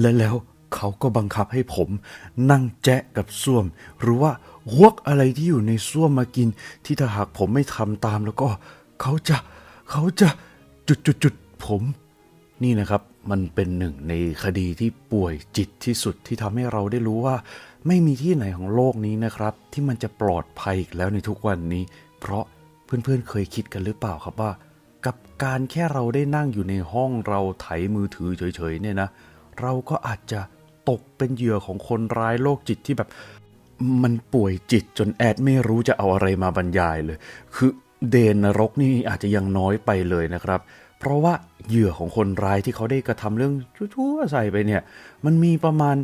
และแล้วเขาก็บังคับให้ผมนั่งแจะกับส้วม หรือว่าฮวกอะไรที่อยู่ในส้วมมากิน ที่ถ้าหากผมไม่ทำตามแล้วก็ เขาจะเขาจะจุดจุดจุดผม นี่นะครับมันเป็นหนึ่งในคดีที่ป่วยจิตที่สุดที่ทำให้เราได้รู้ว่า ไม่มีที่ไหนของโลกนี้นะครับ ที่มันจะปลอดภัยอีกแล้วในทุกวันนี้ เพราะเพื่อนๆเคยคิดกันหรือเปล่าครับว่า กับการแค่เราได้นั่งอยู่ในห้องเราไถมือถือเฉยๆเนี่ยนะเเราก็อาจจะตกเป็นเหยื่อของคนร้ายโรคจิตที่แบบ มันป่วยจิตจนแอดไม่รู้จะเอาอะไรมาบรรยายเลย คือเดนนรกนี่อาจจะยังน้อยไปเลยนะครับ เพราะว่าเหยื่อของคนร้ายที่เขาได้กระทำเรื่องชั่วๆใส่ไปเนี่ย มันมีประมาณ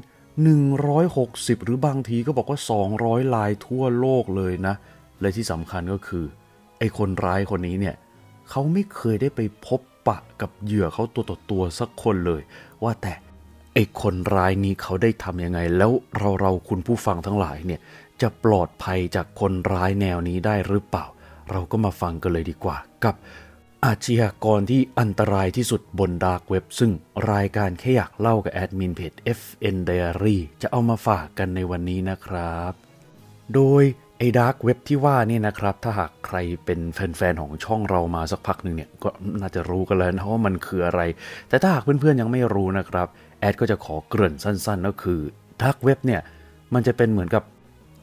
160 หรือบางทีก็บอกว่า 200 ลายทั่วโลกเลยนะ และที่สำคัญก็คือ ไอ้คนร้ายคนนี้เนี่ยเขาไม่เคยได้ไปพบปะกับเหยื่อเขาตัวต่อตัวสักคนเลย ว่าแต่ ไอ้คนร้ายนี้เขาได้ทำยังไง แล้วเราเราคุณผู้ฟังทั้งหลายเนี่ยจะปลอดภัยจากคนร้ายแนวนี้ได้หรือเปล่า เราก็มาฟังกันเลยดีกว่า กับอาชญากรที่อันตรายที่สุดบนดาร์กเว็บซึ่งรายการแค่อยากเล่ากับแอดมินเพจ FN Diary จะเอามาฝากกันในวันนี้นะครับ โดยไอ้ดาร์กเว็บที่ว่านี่นะครับ ถ้าหากใครเป็นแฟนๆของช่องเรามาสักพักหนึ่งเนี่ย ก็น่าจะรู้กันแล้วนะว่ามันคืออะไร แต่ถ้าหากเพื่อนๆยังไม่รู้นะครับ แอดก็จะขอเกริ่นสั้นๆ ก็คือดาร์กเว็บเนี่ยมันจะเป็นเหมือนกับ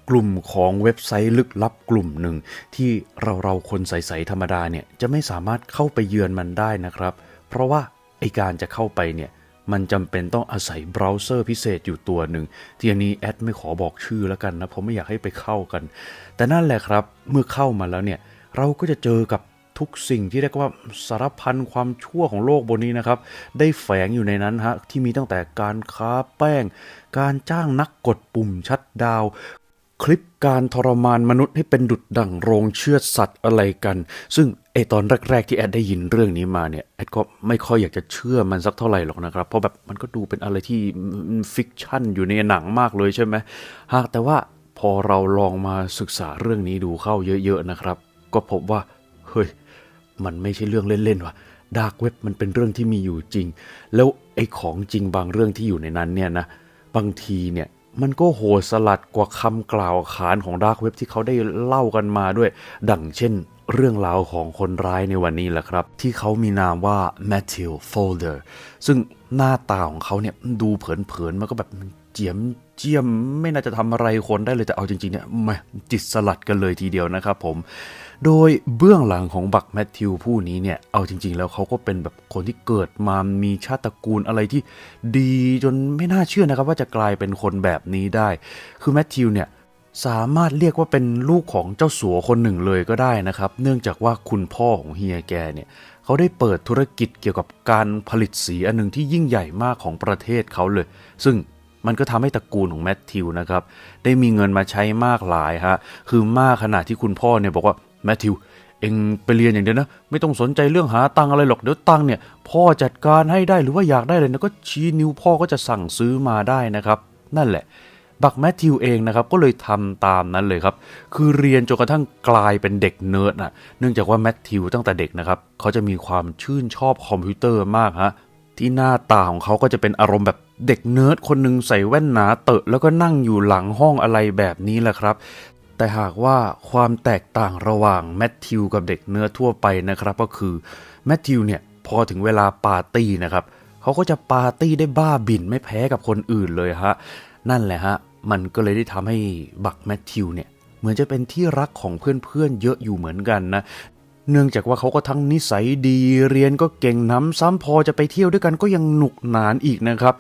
กลุ่มของเว็บไซต์ลึกลับกลุ่มหนึ่ง ที่เราเราคนใสๆธรรมดาเนี่ยจะไม่สามารถเข้าไปเยือนมันได้นะครับ เพราะว่าไอการจะเข้าไปเนี่ยมันจำเป็นต้องอาศัยเบราว์เซอร์พิเศษอยู่ตัวหนึ่ง ทีนนี้แอดไม่ขอบอกชื่อแล้วกันนะ เพราะไม่อยากให้ไปเข้ากัน แต่นั่นแหละครับ เมื่อเข้ามาแล้วเนี่ย เราก็จะเจอกับ ทุกสิ่งที่เรียกว่าสารพันความชั่วของโลกบนนี้นะครับ ได้แฝงอยู่ในนั้นฮะที่มีตั้งแต่การค้าแป้ง การจ้างนักกดปุ่มชัดดาว คลิปการทรมานมนุษย์ให้เป็นดุดดั่งโรงเชือดสัตว์อะไรกัน ซึ่งไอตอนแรก ๆ ที่แอดได้ยินเรื่องนี้มาเนี่ยแอดก็ไม่ค่อยอยากจะเชื่อมันสักเท่าไหร่หรอกนะครับ เพราะแบบมันก็ดูเป็นอะไรที่ฟิกชันอยู่ในหนังมากเลยใช่ไหมหากแต่ว่าพอเราลองมาศึกษาเรื่องนี้ดูเข้าเยอะ ๆ นะครับ ก็พบว่า เฮ้ย มันไม่ใช่เรื่องเล่นๆว่ะดาร์กเว็บมันเป็นเรื่องที่มีอยู่จริง แล้วไอ้ของจริงบางเรื่องที่อยู่ในนั้นเนี่ยนะบางทีเนี่ยมันก็โหดสลัดกว่าคำกล่าวขานของดาร์กเว็บที่เขาได้เล่ากันมาด้วย ดังเช่น เรื่องราวของคนร้ายในวันนี้แหละครับ ที่เขามีนามว่า Matthew Folder ซึ่งหน้าตาของเขาเนี่ยดูเผินๆมันก็แบบเจียมเจียมไม่น่าจะทำอะไรคนได้เลยแต่เอาจริงๆเนี่ยแหมจิตสลัดกันเลยทีเดียวนะครับผม โดยเบื้องหลังของบักแมทธิวผู้นี้เนี่ย เอาจริง ๆ แล้วเขาก็เป็นแบบคนที่เกิดมามีชาติตระกูลอะไรที่ดีจนไม่น่าเชื่อนะครับ ว่าจะกลายเป็นคนแบบนี้ได้ คือแมทธิวเนี่ยสามารถเรียกว่าเป็นลูกของเจ้าสัวคนหนึ่งเลยก็ได้นะครับ เนื่องจากว่าคุณพ่อของเฮียแกเนี่ยเขาได้เปิดธุรกิจเกี่ยวกับการผลิตสีอันหนึ่งที่ยิ่งใหญ่มากของประเทศเขาเลย ซึ่งมันก็ทำให้ตระกูลของแมทธิวนะครับ ได้มีเงินมาใช้มากหลายฮะคือมากขนาดที่คุณพ่อเนี่ยบอกว่า แมทธิว เองไปเรียนอย่างเดียวนะ ไม่ต้องสนใจเรื่องหาตังอะไรหรอก เดี๋ยวตังเนี่ย พ่อจัดการให้ได้หรือว่าอยากได้เลยนะก็ชี้นิ้วพ่อก็จะสั่งซื้อมาได้นะครับ นั่นแหละ บักแมทธิวเองนะครับ ก็เลยทำตามนั้นเลยครับ คือเรียนจนกระทั่งกลายเป็นเด็กเนิร์ดน่ะเนื่องจากว่าแมทธิวตั้งแต่เด็กนะครับเขาจะมีความชื่นชอบคอมพิวเตอร์มากฮะที่หน้าตาของเขาก็จะเป็นอารมณ์แบบเด็กเนิร์ดคนหนึ่งใส่แว่นหนาเตอะแล้วก็นั่งอยู่หลังห้องอะไรแบบนี้แหละครับ แต่หากว่าความแตกต่างระหว่างแมทธิวกับเด็กเนื้อทั่วไปนะครับก็คือแมทธิวเนี่ยพอถึงเวลาปาร์ตี้นะครับเขาก็จะปาร์ตี้ได้บ้าบิ่นไม่แพ้กับคนอื่นเลยฮะนั่นแหละฮะมันก็เลยได้ทำให้บักแมทธิวเนี่ยเหมือนจะเป็นที่รักของเพื่อนๆเยอะอยู่เหมือนกันนะเนื่องจากว่าเขาก็ทั้งนิสัยดีเรียนก็เก่งน้ำซ้ำพอจะไปเที่ยวด้วยกันก็ยังหนุกหนานอีกนะครับ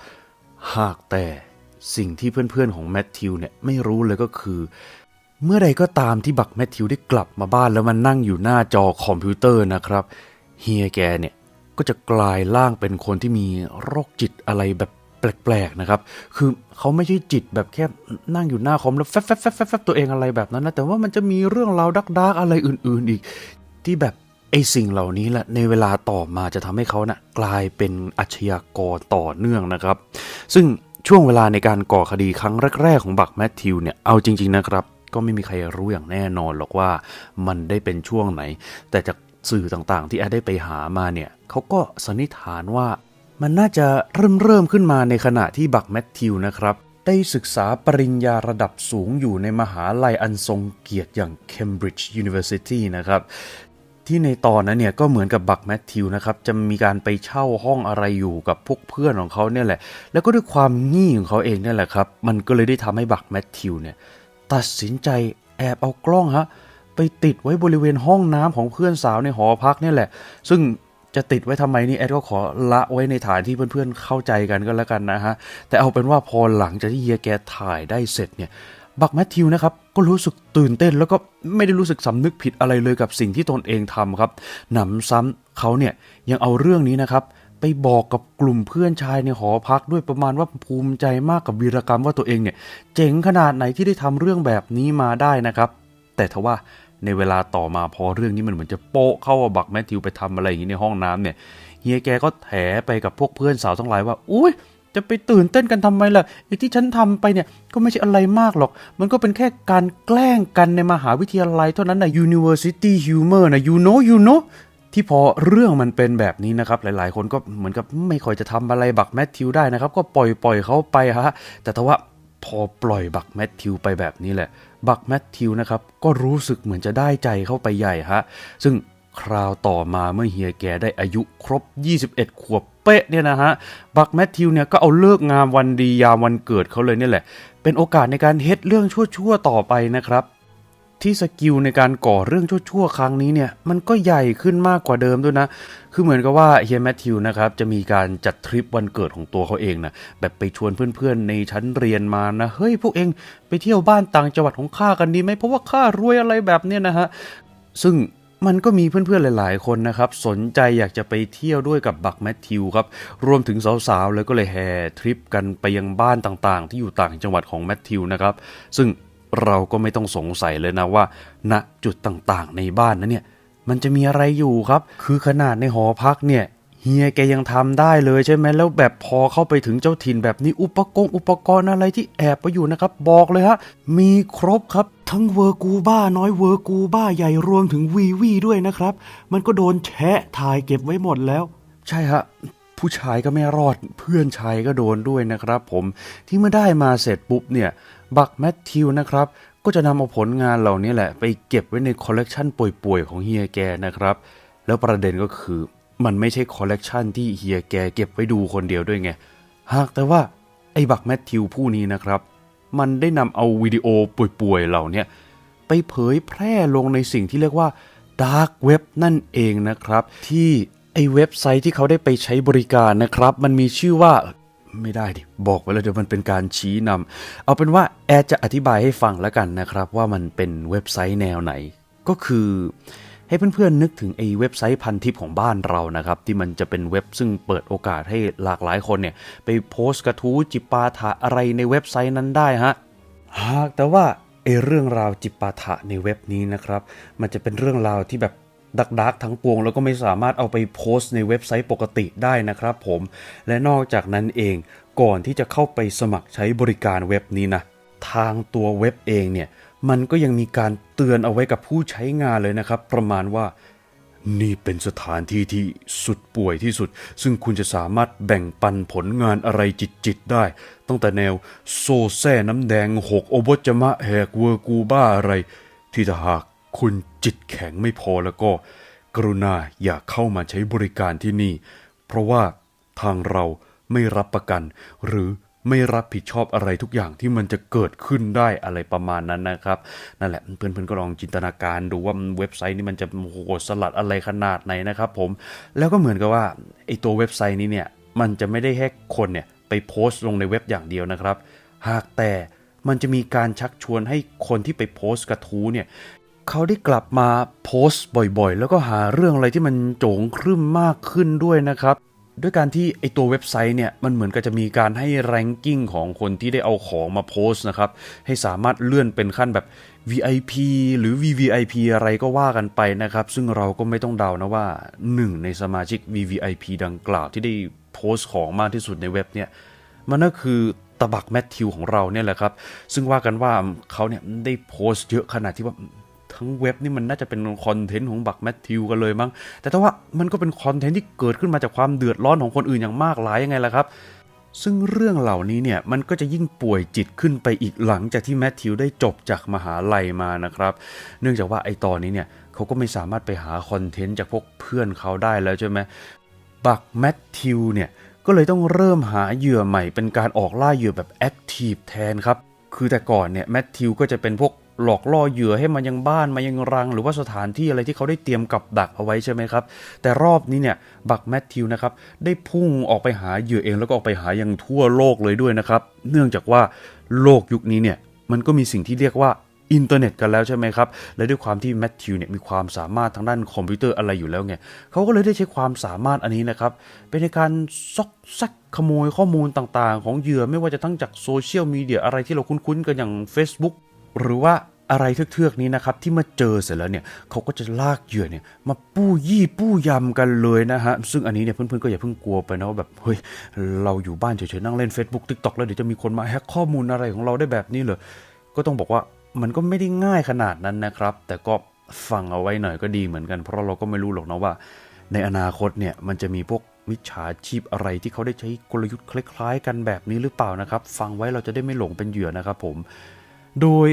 หากแต่สิ่งที่เพื่อนๆของแมทธิวเนี่ยไม่รู้เลยก็คือ เมื่อใดก็ตามที่บักแมทธิวได้กลับมาบ้านแล้วมันนั่งอยู่หน้าจอคอมพิวเตอร์นะครับเฮียแกเนี่ยก็จะกลายร่างเป็นคนที่มีโรคจิตอะไรแบบแปลกๆนะครับ คือเขาไม่ใช่จิตแบบแค่นั่งอยู่หน้าคอมแล้วแฟบแฟบแฟบแฟบแฟบตัวเองอะไรแบบนั้นนะ แต่ว่ามันจะมีเรื่องราวดักดักๆอะไรอื่นๆอีก ที่แบบไอสิ่งเหล่านี้แหละในเวลาต่อมาจะทำให้เขานะ่ะกลายเป็นอาชญากรต่อเนื่องนะครับ ซึ่งช่วงเวลาในการก่อคดีครั้งแรก ๆ ของบักแมทธิวเนี่ยเอาจริง ๆนะครับ ก็ไม่มีใครรู้อย่างแน่นอนหรอกว่ามันได้เป็นช่วงไหน แต่จากสื่อต่างๆ ที่แอดได้ไปหามาเนี่ยเขาก็สันนิษฐานว่ามันน่าจะเริ่มเริ่มขึ้นมาในขณะที่บักแมทธิวนะครับ ได้ศึกษาปริญญาระดับสูงอยู่ในมหาลัยอันทรงเกียรติอย่าง Cambridge University นะครับที่ในตอนนั้นเนี่ยก็เหมือนกับบักแมทธิวนะครับจะมีการไปเช่าห้องอะไรอยู่กับพวกเพื่อนของเขาเนี่ยแหละ แล้วก็ด้วยความงี่ของเขาเองเนี่ยแหละครับ มันก็เลยได้ทำให้บักแมทธิวเนี่ย ตัดสินใจแอบเอากล้องฮะไปติดไว้บริเวณห้องน้ำของเพื่อนสาวในหอพักนี่แหละ ซึ่งจะติดไว้ทำไมนี่แอดก็ขอละไว้ในฐานที่เพื่อนๆเข้าใจกันก็แล้วกันนะฮะ แต่เอาเป็นว่าพอหลังจากที่เฮียแกถ่ายได้เสร็จเนี่ยบักแมทธิวนะครับก็รู้สึกตื่นเต้นแล้วก็ไม่ได้รู้สึกสำนึกผิดอะไรเลยกับสิ่งที่ตนเองทำครับหนำซ้ำเขาเนี่ยยังเอาเรื่องนี้นะครับ ไปบอกกับกลุ่มเพื่อนชายในหอพักด้วยประมาณว่าภูมิใจมากกับวีรกรรมว่าตัวเองเนี่ย เจ๋งขนาดไหนที่ได้ทำเรื่องแบบนี้มาได้นะครับ แต่ทว่าในเวลาต่อมาพอเรื่องนี้มันเหมือนจะโปะเข้าว่าบักแมทธิวไปทำอะไรอย่างนี้ในห้องน้ำเนี่ยเฮียแกก็แถไปกับพวกเพื่อนสาวทั้งหลายว่า อุ้ยจะไปตื่นเต้นกันทำไมล่ะไอ้ที่ฉันทำไปเนี่ยก็ไม่ใช่อะไรมากหรอก มันก็เป็นแค่การแกล้งกันในมหาวิทยาลัยเท่านั้นนะ University Humor นะ you know you know ที่พอเรื่องมันเป็นแบบนี้นะครับ หลายๆ คนก็เหมือนกับไม่ค่อยจะทำอะไรบักแมทธิวได้นะครับ ก็ปล่อยปล่อยเขาไปฮะแต่ทว่าพอปล่อยบักแมทธิวไปแบบนี้แหละ บักแมทธิวนะครับก็รู้สึกเหมือนจะได้ใจเข้าไปใหญ่ฮะซึ่งคราวต่อมาเมื่อเฮียแกได้อายุครบ 21 ขวบเป๊ะเนี่ยนะฮะ บักแมทธิวเนี่ยก็เอาเลิกงามวันดียามวันเกิดเขาเลยเนี่ยแหละ เป็นโอกาสในการเฮ็ดเรื่องชั่วๆต่อไปนะครับ ที่สกิลในการก่อเรื่องชั่วๆ ครั้งนี้เนี่ย มันก็ใหญ่ขึ้นมากกว่าเดิมด้วยนะ คือเหมือนกับว่าเฮียแมทธิวนะครับ จะมีการจัดทริปวันเกิดของตัวเขาเองนะ แบบไปชวนเพื่อนๆ ในชั้นเรียนมานะ เฮ้ย พวกเองไปเที่ยวบ้านต่างจังหวัดของข้ากันดีไหม เพราะว่าข้ารวยอะไรแบบเนี้ยนะฮะ ซึ่งมันก็มีเพื่อนๆ หลาย ๆ คนนะครับ สนใจอยากจะไปเที่ยวด้วยกับบักแมทธิวครับ รวมถึงสาวๆเลยก็เลยแห่ทริปกันไปยังบ้านต่างๆ ที่อยู่ต่างจังหวัดของแมทธิวนะครับ ซึ่ง เราก็ไม่ต้องสงสัยเลยนะว่าณจุดต่างๆ ในบ้านนั้นเนี่ย มันจะมีอะไรอยู่ครับ คือขนาดในหอพักเนี่ยเฮียแกยังทำได้เลยใช่ไหมแล้วแบบพอเข้าไปถึงเจ้าถิ่นแบบนี้อุปกรณ์อุปกรณ์อะไรที่แอบไปอยู่นะครับ บอกเลยฮะ มีครบครับ ทั้งเวอร์กูบ้าน้อยเวอร์กูบ้าใหญ่รวมถึงวีวีด้วยนะครับ มันก็โดนแชะถ่ายเก็บไว้หมดแล้ว ใช่ฮะผู้ชายก็ไม่รอดเพื่อนชายก็โดนด้วยนะครับ ผมที่เมื่อได้มาเสร็จปุ๊บเนี่ย บักแมทธิวนะครับ ก็จะนำเอาผลงานเหล่านี้แหละ ไปเก็บไว้ในคอลเลกชันป่วยๆของเฮียแกนะครับ แล้วประเด็นก็คือมันไม่ใช่คอลเลกชันที่เฮียแกเก็บไว้ดูคนเดียวด้วยไง หากแต่ว่าไอ้บักแมทธิวผู้นี้นะครับ มันได้นำเอาวิดีโอป่วยๆเหล่านี้ไปเผยแพร่ลงในสิ่งที่เรียกว่า Dark Web นั่นเองนะครับ ที่ไอเว็บไซต์ที่เขาได้ไปใช้บริการนะครับ มันมีชื่อว่า ไม่ได้ดิ บอกไปแล้วเดี๋ยวมันเป็นการชี้นำ เอาเป็นว่าแอดจะอธิบายให้ฟังแล้วกันนะครับ ว่ามันเป็นเว็บไซต์แนวไหน ก็คือให้เพื่อนๆนึกถึงไอ้เว็บไซต์พันทิปของบ้านเรานะครับ ที่มันจะเป็นเว็บซึ่งเปิดโอกาสให้หลากหลายคนเนี่ยไปโพสต์กระทู้จิปาถะอะไรในเว็บไซต์นั้นได้ฮะหากแต่ว่าไอ้เรื่องราวจิปาถะในเว็บนี้นะครับ มันจะเป็นเรื่องราวที่แบบ ดักดักๆทั้งปวง แล้วก็ไม่สามารถเอาไปโพสต์ในเว็บไซต์ปกติได้นะครับผม และนอกจากนั้นเองก่อนที่จะเข้าไปสมัครใช้บริการเว็บนี้นะ ทางตัวเว็บเองเนี่ย มันก็ยังมีการเตือนเอาไว้กับผู้ใช้งานเลยนะครับ ประมาณว่า นี่เป็นสถานที่ที่สุดป่วยที่สุด ซึ่งคุณจะสามารถแบ่งปันผลงานอะไรจิตๆได้ ตั้งแต่แนวโซแซ่น้ำแดงหกโอบจมะแหกเวอร์กูบ้าอะไร ที่ถ้าหาก คุณจิตแข็งไม่พอแล้วก็ กรุณาอย่าเข้ามาใช้บริการที่นี่ เพราะว่าทางเราไม่รับประกัน หรือไม่รับผิดชอบอะไรทุกอย่างที่มันจะเกิดขึ้นได้อะไรประมาณนั้นนะครับ นั่นแหละเพื่อนๆก็ลองจินตนาการดูว่าเว็บไซต์นี้มันจะโหดสลัดอะไรขนาดไหนนะครับผมแล้วก็เหมือนกับว่าไอตัวเว็บไซต์นี้เนี่ยมันจะไม่ได้แค่คนเนี่ยไปโพสต์ลงในเว็บอย่างเดียวนะครับ หากแต่มันจะมีการชักชวนให้คนที่ไปโพสต์กระทู้เนี่ย เขาได้กลับมาโพสต์บ่อยๆ แล้วก็หาเรื่องอะไรที่มันโจงครึ่มมากขึ้นด้วยนะครับ ด้วยการที่ไอตัวเว็บไซต์เนี่ยมันเหมือนกับจะมีการให้แรงกิ้งของคนที่ได้เอาของมาโพสต์นะครับ ให้สามารถเลื่อนเป็นขั้นแบบ VIP หรือ VVIP อะไรก็ว่ากันไปนะครับ ซึ่งเราก็ไม่ต้องเดานะว่าหนึ่งในสมาชิก VVIP ดังกล่าวที่ได้โพสต์ของมากที่สุดในเว็บเนี่ยมันก็คือตะบักแมทธิวของเราเนี่ยแหละครับ ซึ่งว่ากันว่าเขาเนี่ยได้โพสต์เยอะขนาดที่ว่า ทั้งเว็บนี่มันน่าจะเป็นคอนเทนต์ของบักแมทธิวกันเลยมั้ง แต่ถ้าว่ามันก็เป็นคอนเทนต์ที่เกิดขึ้นมาจากความเดือดร้อนของคนอื่นอย่างมากหลายยังไงล่ะครับ ซึ่งเรื่องเหล่านี้เนี่ยมันก็จะยิ่งป่วยจิตขึ้นไปอีกหลังจากที่แมทธิวได้จบจากมหาลัยมานะครับ เนื่องจากว่าไอตอนนี้เนี่ยเขาก็ไม่สามารถไปหาคอนเทนต์จากพวกเพื่อนเขาได้แล้วใช่ไหมบักแมทธิวเนี่ยก็เลยต้องเริ่มหาเหยื่อใหม่เป็นการออกล่าเหยื่อแบบแอคทีฟแทนครับ คือแต่ก่อนเนี่ยแมทธิวก็จะเป็นพวก หลอกล่อเหยื่อให้มายังบ้านมายังรัง หรือว่าสถานที่อะไรที่เขาได้เตรียมกับดักเอาไว้ใช่ไหมครับ แต่รอบนี้เนี่ยบักแมทธิวนะครับได้พุ่งออกไปหาเหยื่อเองแล้วก็ออกไปหายังทั่วโลกเลยด้วยนะครับ เนื่องจากว่าโลกยุคนี้เนี่ยมันก็มีสิ่งที่เรียกว่าอินเทอร์เน็ตกันแล้วใช่ไหมครับ และด้วยความที่แมทธิวเนี่ยมีความสามารถทางด้านคอมพิวเตอร์อะไรอยู่แล้วไงเขาก็เลยได้ใช้ความสามารถอันนี้นะครับ เป็นในการซอกแซกขโมยข้อมูลต่างๆ ของเหยื่อไม่ว่าจะทั้งจากโซเชียลมีเดียอะไรที่เราคุ้นๆกันอย่าง Facebook หรือว่าอะไรเทือกๆนี้นะครับที่มาเจอเสร็จแล้วเนี่ยเขาก็จะลากเหยื่อเนี่ยมาปู้ยี่ปู้ยำกันเลยนะฮะซึ่งอันนี้เนี่ยเพื่อนๆก็อย่าเพิ่งกลัวไปนะว่าแบบเฮ้ยเราอยู่บ้านเฉยๆนั่งเล่น Facebook TikTok แล้วเดี๋ยวจะมีคนมาแฮกข้อมูลอะไรของเราได้แบบนี้เลยก็ต้องบอกว่ามันก็ไม่ได้ง่ายขนาดนั้นนะครับ แต่ก็ฟังเอาไว้หน่อยก็ดีเหมือนกัน เพราะเราก็ไม่รู้หรอกนะว่า ในอนาคตเนี่ยมันจะมีพวกมิจฉาชีพอะไรที่เขาได้ใช้กลยุทธ์คล้าย ๆ กันแบบนี้หรือเปล่านะครับ ฟังไว้เราจะได้ไม่หลงเป็นเหยื่อนะครับผม โดย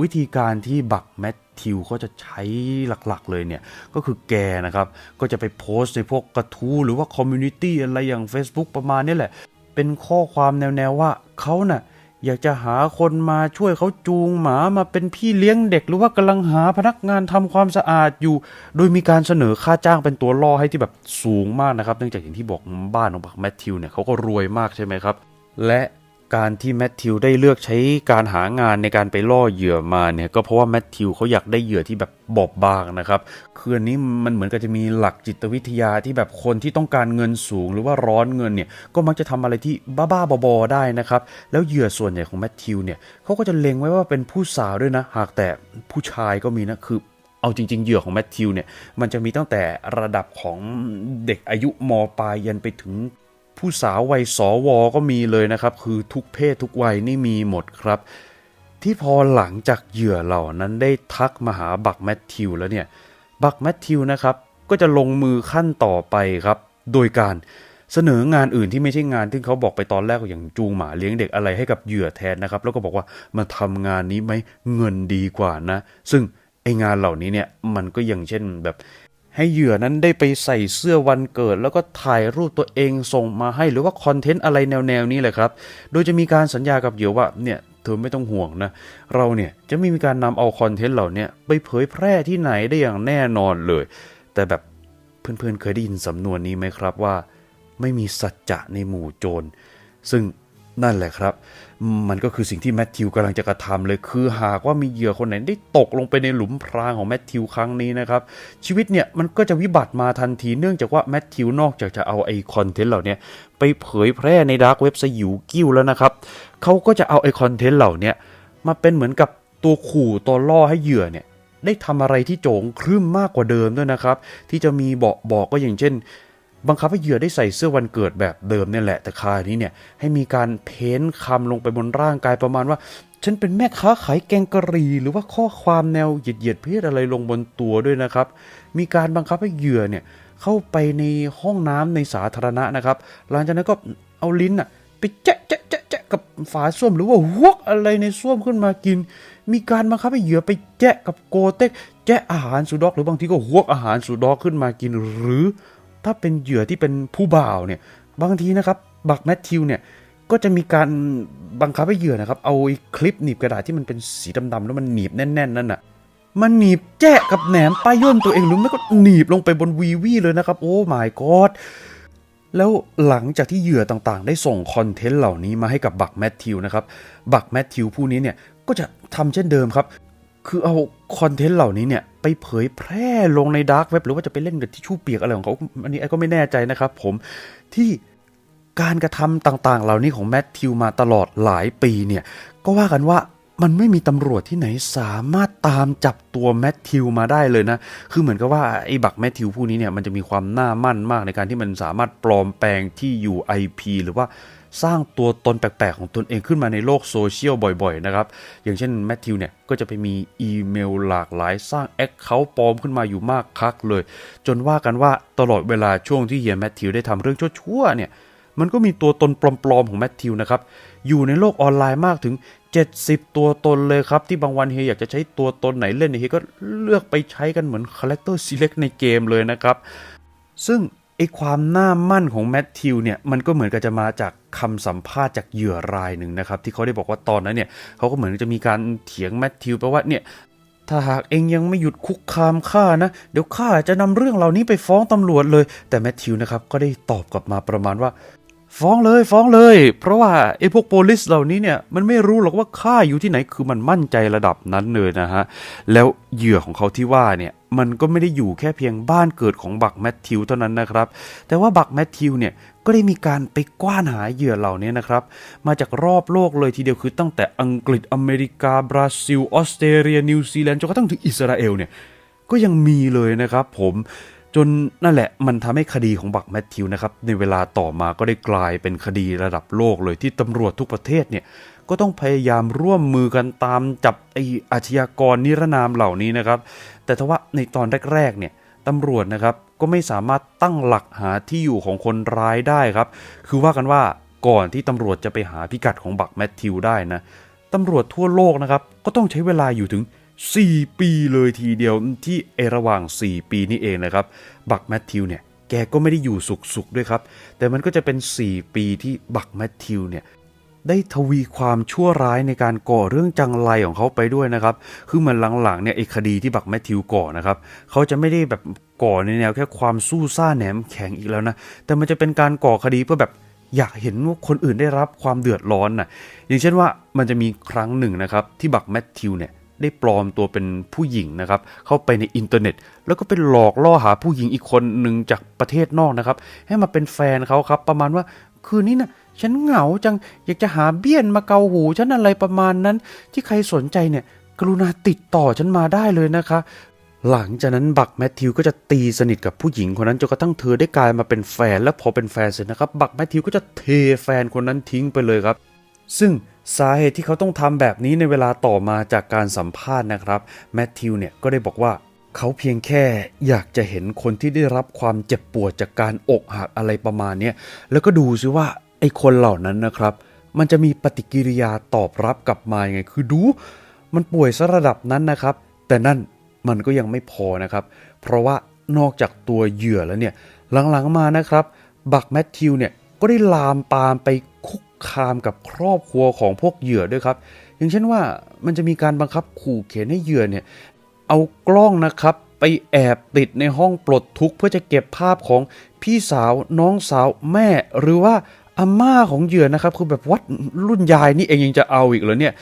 วิธีการที่บักแมทธิวเขาจะใช้หลักๆเลยเนี่ย ก็คือแกนะครับ ก็จะไปโพสต์ในพวกกระทู้หรือว่าคอมมูนิตี้อะไรอย่าง Facebook ประมาณนี้แหละ เป็นข้อความแนวๆว่าเขาน่ะอยากจะหาคนมาช่วยเขาจูงหมามาเป็นพี่เลี้ยงเด็ก หรือว่ากำลังหาพนักงานทำความสะอาดอยู่ โดยมีการเสนอค่าจ้างเป็นตัวล่อให้ที่แบบสูงมากนะครับ เนื่องจากอย่างที่บอกบ้านของบักแมทธิวเนี่ยเขาก็รวยมากใช่ไหมครับ และ การที่แมทธิวได้เลือกใช้การหางานในการไปล่อเหยื่อมาเนี่ยก็เพราะว่าแมทธิวเขาอยากได้เหยื่อที่แบบบอบบางนะครับคืออันนี้มันเหมือนกับจะมีหลักจิตวิทยาที่แบบคนที่ต้องการเงินสูงหรือว่าร้อนเงินเนี่ยก็มักจะทำอะไรที่บ้าๆบอๆได้นะครับแล้วเหยื่อส่วนใหญ่ของแมทธิวเนี่ยเขาก็จะเล็งไว้ว่าเป็นผู้สาวด้วยนะหากแต่ผู้ชายก็มีนะคือเอาจริงๆ เหยื่อของแมทธิวเนี่ยมันจะมีตั้งแต่ระดับของเด็กอายุมปลายยันไปถึง ผู้สาววัยสวก็มีเลยนะครับ คือทุกเพศทุกวัยนี่มีหมดครับ ที่พอหลังจากเหยื่อเหล่านั้นได้ทักมาหาบักแมทธิวแล้วเนี่ย บักแมทธิวนะครับก็จะลงมือขั้นต่อไปครับ โดยการเสนองานอื่นที่ไม่ใช่งานที่เขาบอกไปตอนแรกอย่างจูงหมาเลี้ยงเด็กอะไรให้กับเหยื่อแทนนะครับ แล้วก็บอกว่ามาทำงานนี้ไหมเงินดีกว่านะ ซึ่งไองานเหล่านี้เนี่ยมันก็อย่างเช่นแบบ ให้เหยื่อนั้นได้ไปใส่เสื้อวันเกิด แล้วก็ถ่ายรูปตัวเองส่งมาให้หรือว่าคอนเทนต์อะไรแนวๆนี้แหละครับ โดยจะมีการสัญญากับเหยื่อว่าเนี่ยเธอไม่ต้องห่วงนะ เราเนี่ยจะไม่มีการนำเอาคอนเทนต์เหล่านี้ไปเผยแพร่ที่ไหนได้อย่างแน่นอนเลย แต่แบบเพื่อนๆเคยได้ยินสำนวนนี้ไหมครับว่า ไม่มีสัจจะในหมู่โจร ซึ่ง นั่นแหละครับ มันก็คือสิ่งที่แมทธิวกำลังจะกระทำเลย คือหากว่ามีเหยื่อคนไหนได้ตกลงไปในหลุมพรางของแมทธิวครั้งนี้นะครับ ชีวิตเนี่ยมันก็จะวิบัติมาทันทีเนื่องจากว่าแมทธิวนอกจากจะเอาไอคอนเทนต์เหล่านี้ไปเผยแพร่ในดาร์กเว็บสยิวกิ้วแล้วนะครับ เขาก็จะเอาไอคอนเทนต์เหล่านี้มาเป็นเหมือนกับตัวขู่ตัวล่อให้เหยื่อเนี่ยได้ทำอะไรที่โจงครึ่มมากกว่าเดิมด้วยนะครับ ที่จะมีบอกบอกก็อย่างเช่น บังคับให้เหยื่อได้ใส่เสื้อวันเกิดแบบเดิมเนี่ยแหละ แต่คราวนี้เนี่ยให้มีการเพ้นคำลงไปบนร่างกายประมาณว่า ฉันเป็นแม่ค้าขายแกงกะหรี่ หรือว่าข้อความแนวเหยียดเหยียดๆเพศอะไรลงบนตัวด้วยนะครับ มีการบังคับให้เหยื่อเนี่ยเข้าไปในห้องน้ำในสาธารณะนะครับ หลังจากนั้นก็เอาลิ้นอะไปแจ๊ะแจ๊ะแจ๊ะแจ๊ะกับฝาส้วมหรือว่าฮวกอะไรในส้วมขึ้นมากิน มีการบังคับให้เหยื่อไปแจ๊ะกับโกเต็กแจ๊ะอาหารสูดอก หรือบางทีก็ฮวกอาหารสูดอกขึ้นมากินหรือ ถ้าเป็นเหยื่อที่เป็นผู้บ่าวเนี่ย บางทีนะครับ บักแมทธิวเนี่ย ก็จะมีการบังคับให้เหยื่อนะครับ เอาอคลิปหนีบกระดาษที่มันเป็นสีดำๆแล้วมันหนีบแน่น ๆ นั่นน่ะมันหนีบแจ้กับแหนมป้ายย่นตัวเองหรือไม่ก็หนีบลงไปบนวีวีเลยนะครับ โอ้ my god แล้วหลังจากที่เหยื่อต่างๆ ได้ส่งคอนเทนต์เหล่านี้มาให้กับบักแมทธิวนะครับ บักแมทธิวผู้นี้เนี่ย ก็จะทำเช่นเดิมครับ คือเอาคอนเทนต์เหล่านี้เนี่ย ไปเผยแพร่ลงในดาร์กเว็บหรือว่าจะไปเล่นกับทิชชู่เปียกอะไรของเขา อันนี้ไอ้ก็ไม่แน่ใจนะครับผมที่การกระทำต่างๆ เหล่านี้ของแมทธิวมาตลอดหลายปีเนี่ย ก็ว่ากันว่ามันไม่มีตำรวจที่ไหนสามารถตามจับตัวแมทธิวมาได้เลยนะ คือเหมือนกับว่าไอ้บักแมทธิวผู้นี้เนี่ยมันจะมีความหน้ามั่นมากในการที่มันสามารถปลอมแปลงที่อยู่ IP หรือว่า สร้างตัวตนแปลกๆ ของตนเองขึ้นมาในโลกโซเชียลบ่อยๆนะครับอย่างเช่นแมทธิวเนี่ยก็จะไปมีอีเมลหลากหลายสร้างแอคเคาท์ปลอมขึ้นมาอยู่มากคักเลย จนว่ากันว่าตลอดเวลาช่วงที่เฮียแมทธิวได้ทำเรื่องชั่วๆเนี่ยมันก็มีตัวตนปลอมๆของแมทธิวนะครับอยู่ในโลกออนไลน์มากถึง 70 ตัวตนเลยครับ ที่บางวันเฮียอยากจะใช้ตัวตนไหนเล่นเนี่ยเฮียก็เลือกไปใช้กันเหมือนคาแรคเตอร์ซีเล็กในเกมเลยนะครับซึ่ง ไอความหน้ามั่นของแมทธิวเนี่ยมันก็เหมือนกับจะมาจากคำสัมภาษณ์จากเหยื่อรายหนึ่งนะครับ ที่เขาได้บอกว่าตอนนั้นเนี่ยเขาก็เหมือนจะมีการเถียงแมทธิวไปว่าเนี่ยถ้าหากเองยังไม่หยุดคุกคามข้านะ เดี๋ยวข้าจะนำเรื่องเหล่านี้ไปฟ้องตำรวจเลย แต่แมทธิวนะครับก็ได้ตอบกลับมาประมาณว่า ฟ้องเลยฟ้องเลย เพราะว่าไอ้พวกโปลิสเหล่านี้เนี่ยมันไม่รู้หรอกว่าข้าอยู่ที่ไหนคือมันมั่นใจระดับนั้นเลยนะฮะแล้วเหยื่อของเขาที่ว่าเนี่ย มันก็ไม่ได้อยู่แค่เพียงบ้านเกิดของบักแมทธิวเท่านั้นนะครับ แต่ว่าบักแมทธิวเนี่ยก็ได้มีการไปกว้านหาเหยื่อเหล่านี้นะครับ มาจากรอบโลกเลยทีเดียวคือตั้งแต่อังกฤษอเมริกา บราซิล ออสเตรเลีย นิวซีแลนด์จนกระทั่งถึงอิสราเอลเนี่ยก็ยังมีเลยนะครับผมจนนั่นแหละมันทำให้คดีของบักแมทธิวนะครับในเวลาต่อมาก็ได้กลายเป็นคดีระดับโลกเลยที่ตำรวจทุกประเทศเนี่ยก็ต้องพยายามร่วมมือกันตามจับไออาชญากรนิรนามเหล่านี้นะครับ แต่ทว่าในตอนแรกๆเนี่ยตำรวจนะครับก็ไม่สามารถตั้งหลักหาที่อยู่ของคนร้ายได้ครับ คือว่ากันว่าก่อนที่ตำรวจจะไปหาพิกัดของบักแมทธิวได้นะตำรวจทั่วโลกนะครับก็ต้องใช้เวลาอยู่ถึง 4 ปีเลยทีเดียวที่เอระหว่าง 4 ปีนี้เองนะครับ บักแมทธิวเนี่ยแกก็ไม่ได้อยู่สุขๆด้วยครับ แต่มันก็จะเป็น 4 ปีที่บักแมทธิวเนี่ย ได้ทวีความชั่วร้ายในการก่อเรื่องจังไรของเขาไปด้วยนะครับ คือเหมือนหลังๆเนี่ยไอ้คดีที่บักแมทธิวก่อนะครับ เขาจะไม่ได้แบบก่อในแนวแค่ความสู้ซ่าแหนมแข็งอีกแล้วนะ แต่มันจะเป็นการก่อคดีเพื่อแบบอยากเห็นว่าคนอื่นได้รับความเดือดร้อนน่ะ อย่างเช่นว่ามันจะมีครั้งหนึ่งนะครับที่บักแมทธิวเนี่ยได้ปลอมตัวเป็นผู้หญิงนะครับ เข้าไปในอินเทอร์เน็ต แล้วก็ไปหลอกล่อหาผู้หญิงอีกคนหนึ่งจากประเทศนอกนะครับ ให้มาเป็นแฟนเขาครับ ประมาณว่าคืนนี้น่ะ ฉันเหงาจังอยากจะหาเบี้ยนมาเกาหูฉันอะไรประมาณนั้น ที่ใครสนใจเนี่ย กรุณาติดต่อฉันมาได้เลยนะคะ หลังจากนั้นบักแมทธิวก็จะตีสนิทกับผู้หญิงคนนั้นจนกระทั่งเธอได้กลายมาเป็นแฟน และพอเป็นแฟนเสร็จนะครับ บักแมทธิวก็จะเทแฟนคนนั้นทิ้งไปเลยครับ ซึ่งสาเหตุที่เขาต้องทำแบบนี้ในเวลาต่อมาจากการสัมภาษณ์นะครับแมทธิวเนี่ยก็ได้บอกว่าเขาเพียงแค่อยากจะเห็นคนที่ได้รับความเจ็บปวดจากการอกหักอะไรประมาณนี้แล้วก็ดูซิว่า อ้คนเหล่านั้นนะครับ มันจะมีปฏิกิริยาตอบรับกลับมายังไง คือดู มันป่วยซะระดับนั้นนะครับ แต่นั่นมันก็ยังไม่พอนะครับ เพราะว่านอกจากตัวเหยื่อแล้วเนี่ย หลังๆมานะครับ บักแมทธิวเนี่ย ก็ได้ลามปามไปคุกคามกับครอบครัวของพวกเหยื่อด้วยครับ อย่างเช่นว่ามันจะมีการบังคับขู่เข็นให้เหยื่อเนี่ย เอากล้องนะครับไปแอบติดในห้องปลดทุกข์เพื่อจะเก็บภาพของพี่สาวน้องสาวแม่หรือว่า อาม่าของเหยื่อนะครับคือแบบวัดรุ่นยายนี่เองยังจะเอาอีกเหรอเนี่ย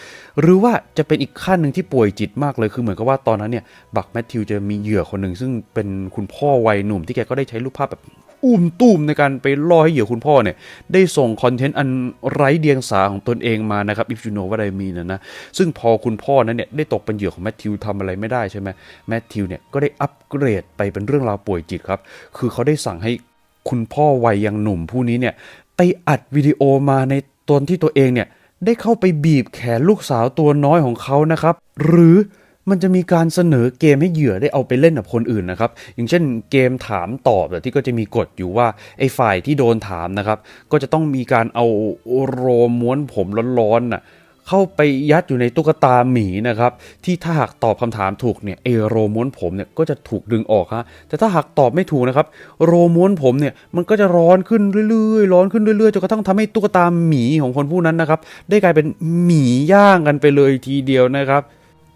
หรือว่าจะเป็นอีกขั้นหนึ่งที่ป่วยจิตมากเลยคือเหมือนกับว่าตอนนั้นเนี่ยบักแมทธิวจะมีเหยื่อคนหนึ่งซึ่งเป็นคุณพ่อวัยหนุ่มที่แกก็ได้ใช้รูปภาพแบบอุ้มตุ้มในการไปล่อให้เหยื่อคุณพ่อเนี่ย ได้ส่งคอนเทนต์อันไร้เดียงสาของตนเองมานะครับ if you know what I mean นะนะ ซึ่งพอคุณพ่อนั้นเนี่ย ได้ตกเป็นเหยื่อของแมทธิวทำอะไรไม่ได้ใช่ไหมแมทธิวเนี่ย ก็ได้อัปเกรดไปเป็นเรื่องราวป่วยจิตครับ คือเขาได้สั่งให้คุณพ่อวัยยังหนุ่มผู้นี้เนี่ย ไปอัดวิดีโอมาในตอนที่ตัวเองเนี่ยได้เข้าไปบีบแขนลูกสาวตัวน้อยของเขานะครับ หรือมันจะมีการเสนอเกมให้เหยื่อได้เอาไปเล่นกับคนอื่นนะครับ อย่างเช่นเกมถามตอบแบบที่ก็จะมีกฎอยู่ว่าไอ้ฝ่ายที่โดนถามนะครับ ก็จะต้องมีการเอาโรม้วนผมร้อนๆน่ะ เข้าไปยัดอยู่ในตุ๊กตาหมีนะครับ ที่ถ้าหากตอบคำถามถูกเนี่ยไอโรม้วนผมเนี่ยก็จะถูกดึงออกฮะแต่ถ้าหากตอบไม่ถูกนะครับ โรม้วนผมเนี่ยมันก็จะร้อนขึ้นเรื่อยๆ ร้อนขึ้นเรื่อยๆจนกระทั่งทำให้ตุ๊กตาหมีของคนผู้นั้นนะครับ ได้กลายเป็นหมีย่างกันไปเลยทีเดียวนะครับ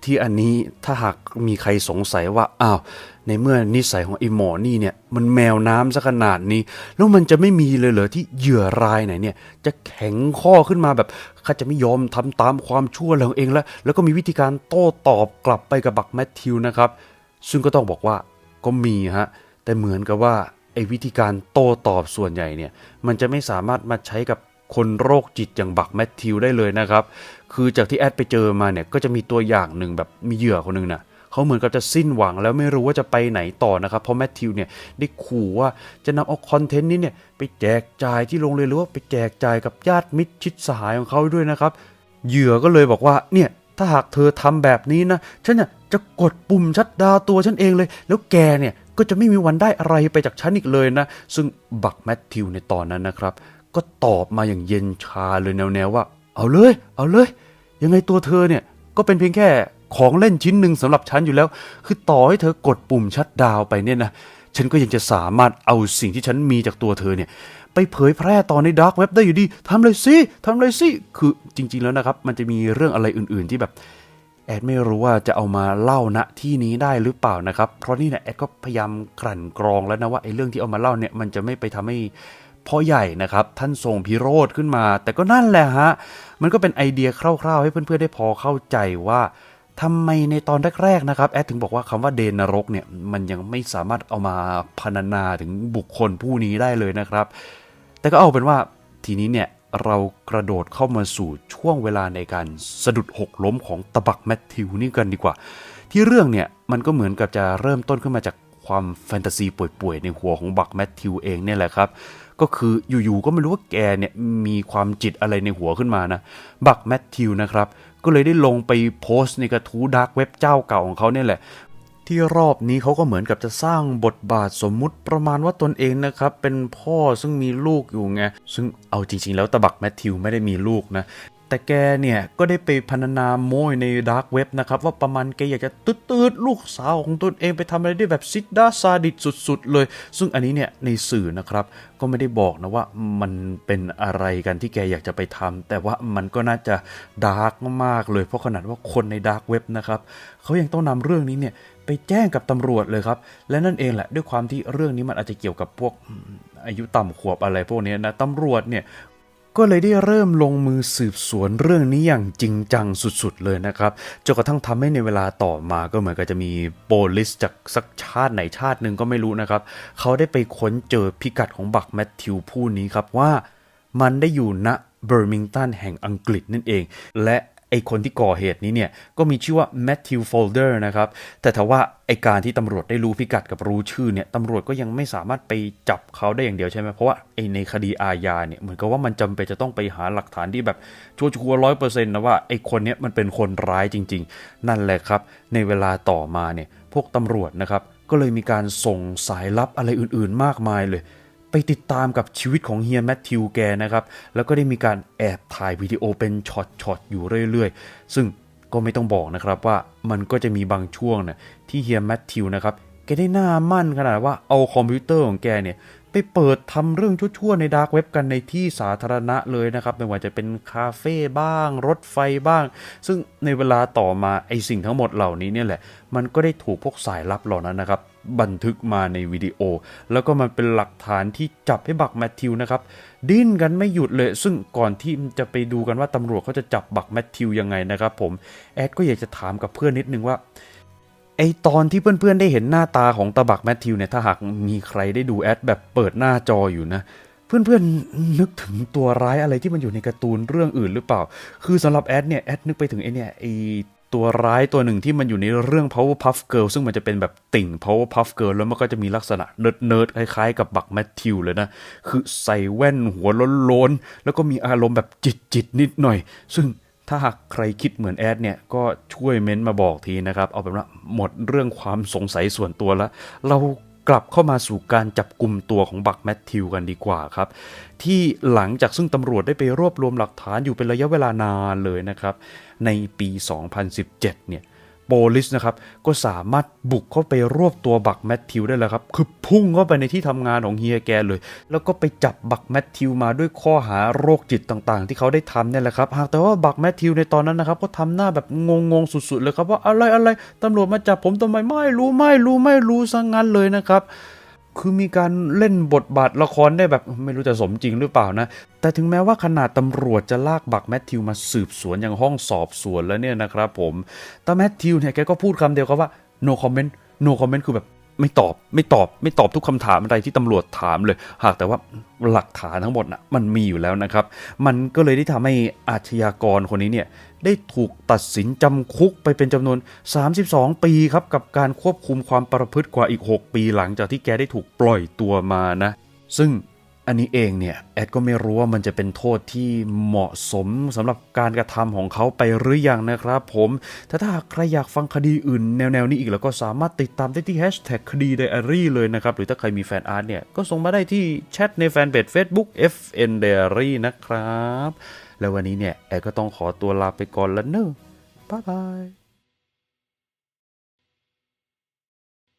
ที่อันนี้ถ้าหากมีใครสงสัยว่าอ้าว ในเมื่อนิสัยของไอ้หมอนี่เนี่ยมันแมวน้ำซะขนาดนี้ แล้วมันจะไม่มีเลยเหรอที่เหยื่อรายไหนเนี่ย จะแข็งข้อขึ้นมาแบบข้าจะไม่ยอมทำตามความชั่วของเองแล้ว แล้วก็มีวิธีการโต้ตอบกลับไปกับบักแมทธิวนะครับ ซึ่งก็ต้องบอกว่าก็มีฮะแต่เหมือนกับว่าไอ้วิธีการโต้ตอบส่วนใหญ่เนี่ย มันจะไม่สามารถมาใช้กับคนโรคจิตอย่างบักแมทธิวได้เลยนะครับ คือจากที่แอดไปเจอมาเนี่ยก็จะมีตัวอย่างหนึ่งแบบมีเหยื่อคนหนึ่งน่ะ เขาเหมือนกับจะสิ้นหวังแล้วไม่รู้ว่าจะไปไหนต่อนะครับ เพราะแมทธิวเนี่ยได้ขู่ว่าจะนำเอาคอนเทนต์นี้เนี่ยไปแจกจ่ายที่โรงเรียนหรือว่าไปแจกจ่ายกับญาติมิตรชิดสหายของเขาด้วยนะครับ เหยื่อก็เลยบอกว่าเนี่ยถ้าหากเธอทำแบบนี้นะฉันน่ะจะกดปุ่มชัดดาวตัวฉันเองเลย แล้วแกเนี่ยก็จะไม่มีวันได้อะไรไปจากฉันอีกเลยนะ ซึ่งบักแมทธิวในตอนนั้นนะครับ ก็ตอบมาอย่างเย็นชาเลยแนวๆว่า เอาเลย เอาเลย ยังไงตัวเธอเนี่ยก็เป็นเพียงแค่ ของเล่นชิ้นหนึ่งสำหรับฉันอยู่แล้ว คือต่อให้เธอกดปุ่มชัดดาวไปเนี่ยนะฉันก็ยังจะสามารถเอาสิ่งที่ฉันมีจากตัวเธอเนี่ย ไปเผยแพร่ต่อในดาร์กเว็บได้อยู่ดีทำเลยสิทำเลยสิ คือจริง ๆ แล้วนะครับ มันจะมีเรื่องอะไรอื่น ๆ ที่แบบ แอดไม่รู้ว่าจะเอามาเล่าณที่นี้ได้หรือเปล่านะครับ เพราะนี่นี่ยแอดก็พยายามกลั่นกรองแล้วนะว่าไอ้เรื่องที่เอามาเล่าเนี่ยมันจะไม่ไปทำให้พ่อใหญ่นะครับ ท่านทรงพิโรธขึ้นมา แต่ก็นั่นแหละฮะมันก็เป็นไอเดียคร่าว ๆ ให้เพื่อนๆได้พอเข้าใจว่า ทำไมในตอนแรกๆนะครับ แอดถึงบอกว่าคำว่าเดนนรกเนี่ย มันยังไม่สามารถเอามาพรรณนาถึงบุคคลผู้นี้ได้เลยนะครับ แต่ก็เอาเป็นว่าทีนี้เนี่ยเรากระโดดเข้ามาสู่ช่วงเวลาในการสะดุดหกล้มของตะบักแมทธิวนี่กันดีกว่า ที่เรื่องเนี่ยมันก็เหมือนกับจะเริ่มต้นขึ้นมาจากความแฟนตาซีป่วยๆในหัวของบักแมทธิวเองเนี่ยแหละครับ ก็คืออยู่ๆก็ไม่รู้ว่าแกเนี่ยมีความจิตอะไรในหัวขึ้นมานะ บักแมทธิวนะครับ ก็เลยได้ลงไปโพสต์ในกระทู้ดักเว็บเจ้าเก่าของเขาเนี่ยแหละ ที่รอบนี้เขาก็เหมือนกับจะสร้างบทบาทสมมุติประมาณว่าตนเองนะครับ เป็นพ่อซึ่งมีลูกอยู่ไงซึ่งเอาจริง ๆ แล้วตะบักแมทธิวไม่ได้มีลูกนะ แต่แกเนี่ยก็ได้ไปพรรณนาโมยในดาร์กเว็บนะครับ ว่าประมาณแกอยากจะตืดๆลูกสาวของตนเองไปทำอะไรได้แบบซิดดาซาดิสสุดๆเลย ซึ่งอันนี้เนี่ยในสื่อนะครับ ก็ไม่ได้บอกนะว่ามันเป็นอะไรกันที่แกอยากจะไปทำแต่ว่ามันก็น่าจะดาร์กมากๆเลยเพราะขนาดว่าคนในดาร์กเว็บนะครับเขายังต้องนำเรื่องนี้เนี่ยไปแจ้งกับตำรวจเลยครับ และนั่นเองแหละด้วยความที่เรื่องนี้มันอาจจะเกี่ยวกับพวกอืมอายุต่ำขวบอะไรพวกนี้นะตำรวจเนี่ย ก็เลยได้เริ่มลงมือสืบสวนเรื่องนี้อย่างจริงจังสุดๆเลยนะครับจนกระทั่งทำให้ในเวลาต่อมาก็เหมือนกับจะมีโปลิสจากสักชาติไหนชาติหนึ่งก็ไม่รู้นะครับ เขาได้ไปค้นเจอพิกัดของบักแมทธิวผู้นี้ครับว่ามันได้อยู่ณเบอร์มิงตันแห่งอังกฤษนั่นเอง และ ไอคนที่ก่อเหตุนี้เนี่ยก็มีชื่อว่าแมทธิวโฟลเดอร์นะครับแต่ถ้าว่าไอการที่ตำรวจได้รู้พิกัดกับรู้ชื่อเนี่ยตำรวจก็ยังไม่สามารถไปจับเขาได้อย่างเดียวใช่ไหมเพราะว่าไอในคดีอาญาเนี่ยเหมือนกับว่ามันจำเป็นจะต้องไปหาหลักฐานที่แบบชัวร์ร้อยเปอร์เซ็นต์นะว่าไอคนเนี้ยมันเป็นคนร้ายจริง ๆ นั่นแหละครับ ในเวลาต่อมาเนี่ยพวกตำรวจนะครับก็เลยมีการส่งสายลับอะไรอื่น ๆ มากมายเลย ติดตามกับชีวิตของเฮียแมทธิวแกนะครับ แล้วก็ได้มีการแอบถ่ายวิดีโอเป็นช็อตๆอยู่เรื่อยๆ ซึ่งก็ไม่ต้องบอกนะครับว่ามันก็จะมีบางช่วงนะที่เฮียแมทธิวนะครับแกได้หน้ามั่นขนาดว่าเอาคอมพิวเตอร์ของแกเนี่ยไปเปิดทำเรื่องชั่วๆในดาร์กเว็บกันในที่สาธารณะเลยนะครับ ไม่ว่าจะเป็นคาเฟ่บ้าง รถไฟบ้าง ซึ่งในเวลาต่อมาไอสิ่งทั้งหมดเหล่านี้เนี่ยแหละ มันก็ได้ถูกพวกสายลับเหล่านั้นนะครับ บันทึกมาในวิดีโอ แล้วก็มันเป็นหลักฐานที่จับให้บักแมทธิวนะครับ ดิ้นกันไม่หยุดเลย ซึ่งก่อนที่จะไปดูกันว่าตำรวจเขาจะจับบักแมทธิวยังไงนะครับผม แอดก็อยากจะถามกับเพื่อนนิดนึงว่าไอตอนที่เพื่อนๆได้เห็นหน้าตาของตาบักแมทธิวเนี่ยถ้าหากมีใครได้ดูแอดแบบเปิดหน้าจออยู่นะเพื่อนๆนึกถึงตัวร้ายอะไรที่มันอยู่ในการ์ตูนเรื่องอื่นหรือเปล่า คือสำหรับแอดเนี่ยแอดนึกไปถึงไอเนี่ยไอ ตัวร้ายตัวหนึ่งที่มันอยู่ในเรื่อง Powerpuff Girl ซึ่งมันจะเป็นแบบติ่ง Powerpuff Girl แล้วมันก็จะมีลักษณะเนิร์ดเนิร์ดๆคล้ายๆกับบักแมทธิวเลยนะ คือใส่แว่นหัวล้นๆ แล้วก็มีอารมณ์แบบจิตจิตนิดหน่อย ซึ่งถ้าหากใครคิดเหมือนแอดเนี่ย ก็ช่วยเม้นต์มาบอกทีนะครับ เอาเป็นว่าหมดเรื่องความสงสัยส่วนตัวแล้ว เรา กลับเข้ามาสู่การจับกลุ่มตัวของบักแมทธิวกันดีกว่าครับ ที่หลังจากซึ่งตำรวจได้ไปรวบรวมหลักฐานอยู่เป็นระยะเวลานานเลยนะครับ ในปี 2017 เนี่ย โปลิสนะครับก็สามารถบุกเข้าไปรวบตัวบักแมทธิวได้แล้วครับคือพุ่งเข้าไปในที่ทำงานของเฮียแกเลย แล้วก็ไปจับบักแมทธิวมาด้วยข้อหาโรคจิตต่างๆ ที่เขาได้ทำเนี่ยแหละครับหากแต่ว่าบักแมทธิวในตอนนั้นนะครับก็ทำหน้าแบบงงๆสุดๆเลยครับว่าอะไรอะไรตำรวจมาจับผมทำไมไม่รู้ไม่รู้ไม่รู้ซะงั้นเลยนะครับ คือมีการเล่นบทบาทละครได้แบบไม่รู้จะสมจริงหรือเปล่านะ แต่ถึงแม้ว่าขนาดตำรวจจะลากบักแมทธิวมาสืบสวนอย่างห้องสอบสวนแล้วเนี่ยนะครับผมแต่แมทธิวเนี่ยแกก็พูดคำเดียวครับว่า no comment no comment คือแบบ ไม่ตอบไม่ตอบไม่ตอบทุกคำถามอะไรที่ตำรวจถามเลย หากแต่ว่าหลักฐานทั้งหมดนะมันมีอยู่แล้วนะครับ มันก็เลยได้ทำให้อาชญากรคนนี้เนี่ยได้ถูกตัดสินจำคุกไปเป็นจำนวน 32 ปีครับกับการควบคุมความประพฤติกว่าอีก 6 ปีหลังจากที่แกได้ถูกปล่อยตัวมานะ ซึ่ง อันนี้เองเนี่ยแอดก็ไม่รู้ว่ามันจะเป็นโทษที่เหมาะสมสำหรับการกระทำของเขาไปหรือยังนะครับผมถ้าถ้าใครอยากฟังคดีอื่นแนวๆนี้อีกแล้วก็สามารถติดตามได้ที่แฮชแท็กคดีไดอารี่เลยนะครับ หรือถ้าใครมีแฟนอาร์ตเนี่ย ก็ส่งมาได้ที่แชทในแฟนเพจ Facebook FN Diary นะครับ แล้ววันนี้เนี่ย แอดก็ต้องขอตัวลาไปก่อนแล้วเนอะบ๊ายบาย